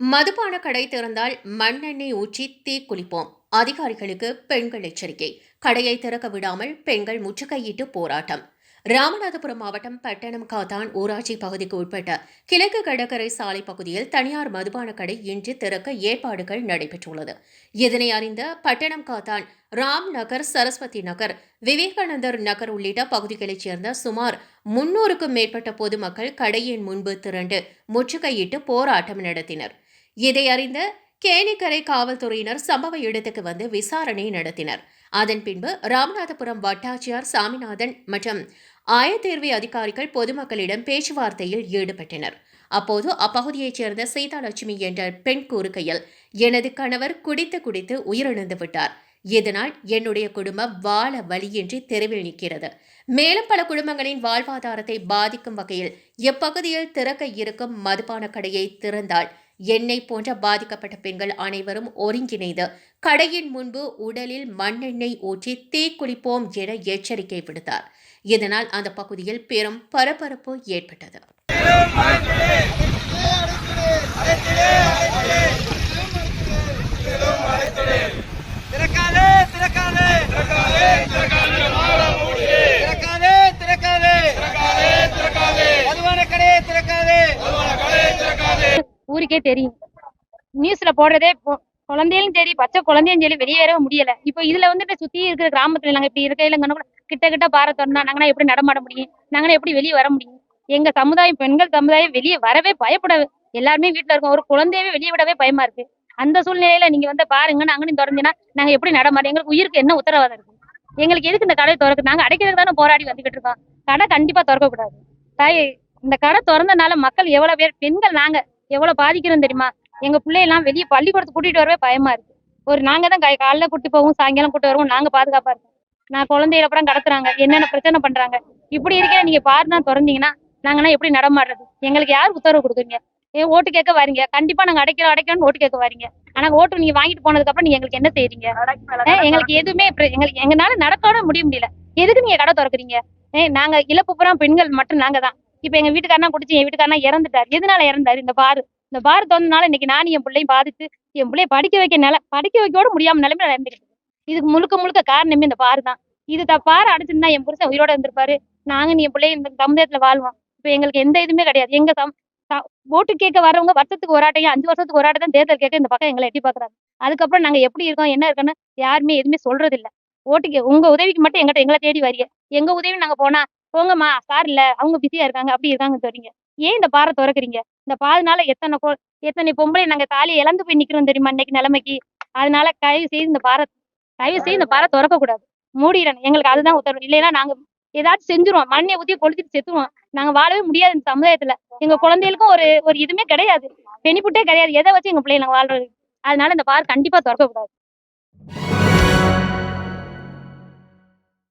மதுபான கடை திறந்தால் மண்ணெண்ணெய் ஊற்றி தீ குளிப்போம். அதிகாரிகளுக்கு பெண்கள் எச்சரிக்கை. கடையை திறக்க விடாமல் பெண்கள் முற்றுகையிட்டு போராட்டம். ராமநாதபுரம் மாவட்டம் பட்டணம் காத்தான் ஊராட்சி பகுதிக்கு உட்பட்ட கிழக்கு கடற்கரை சாலை பகுதியில் தனியார் மதுபான கடை இன்று திறக்க ஏற்பாடுகள் நடைபெற்றுள்ளது. இதனை அறிந்த பட்டணம் காத்தான் ராம் நகர் சரஸ்வதி நகர் விவேகானந்தர் நகர் உள்ளிட்ட பகுதிகளைச் சேர்ந்த சுமார் முன்னூறுக்கும் மேற்பட்ட பொதுமக்கள் கடையின் முன்பு திரண்டு முற்றுகையிட்டு போராட்டம் நடத்தினர். இதை அறிந்த கேணிக்கரை காவல்துறையினர் சம்பவ இடத்துக்கு வந்து விசாரணை நடத்தினர். அதன் பின்பு ராமநாதபுரம் வட்டாட்சியர் சாமிநாதன் மற்றும் ஆயத்தேர்வை அதிகாரிகள் பொதுமக்களிடம் பேச்சுவார்த்தையில் ஈடுபட்டனர். அப்போது அப்பகுதியைச் சேர்ந்த சீதாலட்சுமி என்ற பெண் கூறுகையில் எனது கணவர் குடித்து குடித்து உயிரிழந்து விட்டார். இதனால் என்னுடைய குடும்பம் வாழ வழியின்றி தெருவில் நிற்கிறது. மேலும் பல குடும்பங்களின் வாழ்வாதாரத்தை பாதிக்கும் வகையில் எப்பகுதியில் திறக்க இருக்கும் மதுபான கடையை திறந்தால் எண்ணெய் போன்ற பாதிக்கப்பட்ட பெண்கள் அனைவரும் ஒருங்கிணைந்து கடையின் முன்பு உடலில் மண்ணெண்ணெய் ஊற்றி தீக்குளிப்போம் என எச்சரிக்கை விடுத்தார். இதனால் அந்த பகுதியில் பெரும் பரபரப்பு ஏற்பட்டது. ஊருக்கே தெரியும். நியூஸ்ல போடுறதே குழந்தையிலும் சரி பச்சை குழந்தையும் சரி வெளியேறவே முடியல. இப்போ இதுல வந்துட்டு சுத்தி இருக்கிற கிராமத்துல நாங்க இப்படி இருக்கையில கூட கிட்ட கிட்ட பார திறந்தா நாங்கன்னா எப்படி நடமாட முடியும்? நாங்கன்னா எப்படி வெளியே வர முடியும்? எங்க சமுதாயம் பெண்கள் சமுதாயம் வெளியே வரவே பயப்பட எல்லாருமே வீட்டுல இருக்கோம். ஒரு குழந்தையவே வெளியே விடவே பயமா இருக்கு. அந்த சூழ்நிலையில நீங்க வந்து பாருங்க நாங்க திறந்தீங்கன்னா நாங்க எப்படி நடமாடும் எங்களுக்கு உயிருக்கு என்ன உத்தரவாதம் இருக்கு? எங்களுக்கு எதுக்கு இந்த கடை திறக்கு நாங்க அடைக்கிறதுக்கு தானே போராடி வந்துகிட்டு இருக்கோம். கடை கண்டிப்பா திறக்க கூடாது தாய் இந்த கடை திறந்தனால மக்கள் எவ்வளவு பேர் பெண்கள் நாங்க எவ்வளவு பாதிக்கிறோம் தெரியுமா? எங்க பிள்ளையெல்லாம் வெளியே பள்ளிக்கூடத்துக்கு கூட்டிட்டு வரவே பயமா இருக்கு. ஒரு நாங்க தான் காலைல கூட்டி போவோம் சாயங்காலம் கூட்டி வருவோம் நாங்க பாதுகாப்பா இருக்கோம். நான் குழந்தையில அப்புறம் கடத்துறாங்க. என்னென்ன பிரச்சனை பண்றாங்க? இப்படி இருக்கிற நீங்க பாருனா திறந்தீங்கன்னா நாங்கன்னா எப்படி நடமாடுறது? எங்களுக்கு யார் உத்தரவு கொடுக்குறீங்க? ஓட்டு கேட்க வரீங்க. கண்டிப்பா நாங்க அடைக்கிறோம் அடைக்கணும்னு ஓட்டு கேட்க வரீங்க. ஆனா ஓட்டு நீங்க வாங்கிட்டு போனதுக்கு அப்புறம் நீங்க எங்களுக்கு என்ன செய்றீங்க? எங்களுக்கு எதுவுமே எங்களுக்கு எங்கனால நடக்கோட முடிய முடியல. எதுக்கு நீங்க கடை திறக்குறீங்க? நாங்க இழப்பு புறம் பெண்கள் மட்டும் நாங்க தான். இப்ப எங்க வீட்டுக்காரனா குடிச்சு என் வீட்டுக்காரனா இறந்துட்டாரு. எதனால இறந்தாரு? இந்த பாரு. இந்த பாரு திறந்தனால இன்னைக்கு நானும் என் பிள்ளையும் பாதித்து என் பிள்ளைய படிக்க வைக்க நில படிக்க வைக்கோட முடியாம நிலைமையில இறந்துக்கிட்டு இதுக்கு முழுக்க முழுக்க காரணமே இந்த பாரு தான். இது த பாரு அடிச்சிருந்தா என் புருஷன் உயிரோட இருந்திருப்பாரு. நாங்க நீ என் பிள்ளைய இந்த சமுதாயத்துல வாழ்வோம். இப்ப எங்களுக்கு எந்த இதுவுமே கிடையாது. எங்க சம் ஓட்டு கேட்க வரவங்க வருஷத்துக்கு ஒரு ஆட்டையும் அஞ்சு வருஷத்துக்கு ஒரு தான் தேர்தல் கேட்க இந்த பக்கம் எங்களை எட்டி பாக்குறாங்க. அதுக்கப்புறம் நாங்க எப்படி இருக்கோம் என்ன இருக்கோன்னு யாருமே எதுவுமே சொல்றது இல்ல ஓட்டுக்கு உங்க உதவிக்கு மட்டும் எங்கிட்ட எங்களை தேடி வரீங்க எங்க உதவி நாங்க போனா போங்கம்மா சார் இல்ல. அவங்க பிஸியா இருக்காங்க. அப்படி இருக்காங்க சொல்றீங்க. ஏன் இந்த பாறை திறக்குறீங்க? இந்த பாதனால எத்தனை கோ எத்தனை பொம்பளை நாங்க தாலி இழந்து போய் நிக்கிறோம் தெரியுமா இன்னைக்கு நிலைமைக்கு? அதனால தயவு செய்து இந்த பாறை தயவு செய்து இந்த பாறை திறக்க கூடாது மூடிடணும். எங்களுக்கு அதுதான் உத்தரவு. இல்லைன்னா நாங்க ஏதாச்சும் செஞ்சுருவோம். மண்ணை ஊத்தி கொளுத்திட்டு செத்துருவோம். நாங்க வாழவே முடியாது இந்த சமுதாயத்துல. எங்க குழந்தைகளுக்கும் ஒரு ஒரு இதுவுமே கிடையாது. பெனிஃபிட்டே கிடையாது. எதை வச்சு எங்க பிள்ளைங்க நாங்க வாழ்றது? அதனால இந்த பார் கண்டிப்பா திறக்க கூடாது